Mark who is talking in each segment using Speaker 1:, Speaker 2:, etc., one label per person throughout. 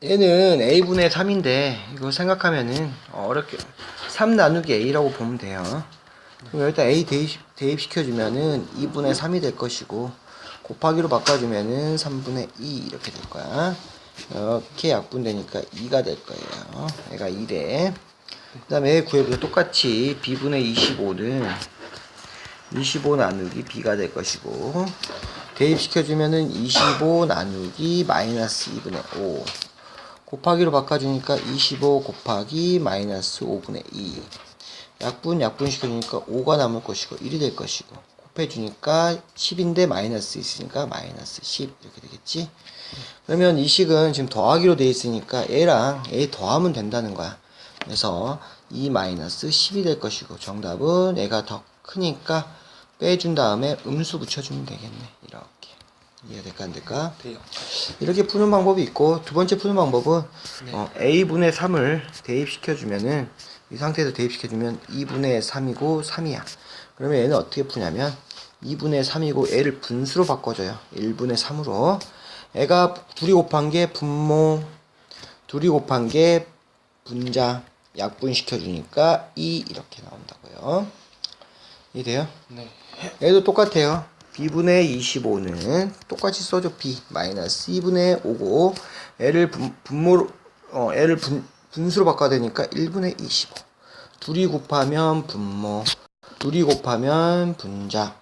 Speaker 1: 얘는 a분의 3인데 이거 생각하면은 어렵게 3 나누기 a라고 보면 돼요. 그럼 여기다 a 대입, 대입시켜주면은 2분의 3이 될 것이고 곱하기로 바꿔주면은 3분의 2 이렇게 될 거야. 이렇게 약분되니까 2가 될 거예요. 얘가 2래. 그 다음에 구해보자. 똑같이 b분의 25는 25 나누기 b가 될 것이고 대입시켜주면은 25 나누기 마이너스 2분의 5 곱하기로 바꿔주니까 25 곱하기 마이너스 5분의 2 약분 약분 시켜주니까 5가 남을 것이고 1이 될 것이고 곱해주니까 10인데 마이너스 있으니까 마이너스 10 이렇게 되겠지? 그러면 이 식은 지금 더하기로 돼 있으니까 얘랑 얘 더하면 된다는 거야. 그래서 2 마이너스 10이 될 것이고 정답은 얘가 더 크니까 빼준 다음에 음수 붙여주면 되겠네 이렇게 이해 될까 안 될까?
Speaker 2: 돼요.
Speaker 1: 이렇게 푸는 방법이 있고 두 번째 푸는 방법은
Speaker 2: 네.
Speaker 1: 어, a분의 3을 대입시켜주면은 이 상태에서 대입시켜주면 2분의 3이고 3이야 그러면 얘는 어떻게 푸냐면 2분의 3이고 얘를 분수로 바꿔줘요 1분의 3으로 애가 둘이 곱한 게 분모 둘이 곱한 게 분자 약분시켜주니까 2 이렇게 나온다고요 이해돼요?
Speaker 2: 네.
Speaker 1: 얘도 똑같아요. B분의 25는 똑같이 써줘. b 마이너스 2분의 5고 얘를 분, 분모로 어 얘를 분, 분수로 바꿔야 되니까 1분의 25. 둘이 곱하면 분모, 둘이 곱하면 분자.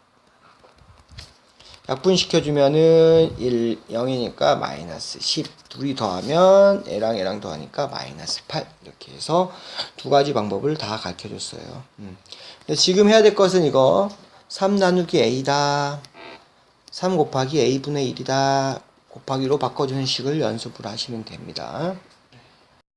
Speaker 1: 약분시켜주면은 1, 0이니까 마이너스 10. 둘이 더하면 얘랑 얘랑 더하니까 마이너스 8. 이렇게 해서 두 가지 방법을 다 가르쳐 줬어요. 음. 근데 지금 해야 될 것은 이거 3 나누기 a다. 3 곱하기 a분의 1이다. 곱하기로 바꿔주는 식을 연습을 하시면 됩니다.